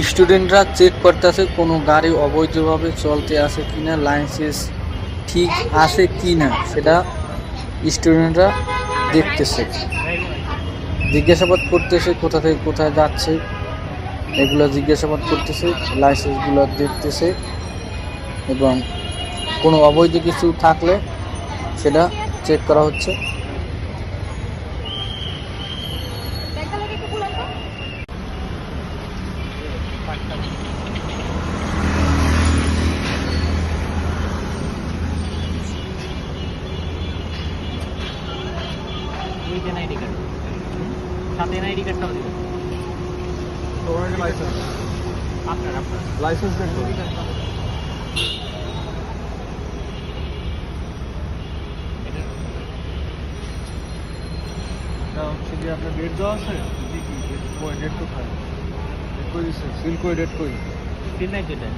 স্টুডেন্টরা চেক করতেছে কোনো গাড়ি অবৈধভাবে চলতে আছে কিনা, লাইসেন্স ঠিক আছে কিনা, সেটা স্টুডেন্টরা দেখতেছে। জিজ্ঞাসাবাদ করতেছে কোথা থেকে কোথায় যাচ্ছে, এগুলো জিজ্ঞাসাবাদ করতেছে, লাইসেন্সগুলো দেখতেছে, এবং কোনো অবৈধ কিছু থাকলে সেটা চেক করা হচ্ছে। ওই দেন আইডি কার্ড সাথে আইডি কার্ডটাও দিবেন। তোমার লাইসেন্স আপনার আপনার। লাইসেন্স এটা। হচ্ছে কি আপনার ডেট দেওয়া আছে? জি কি ডেট কই ডেট कोई सिल कोई डेट कोई। सिल नहीं चले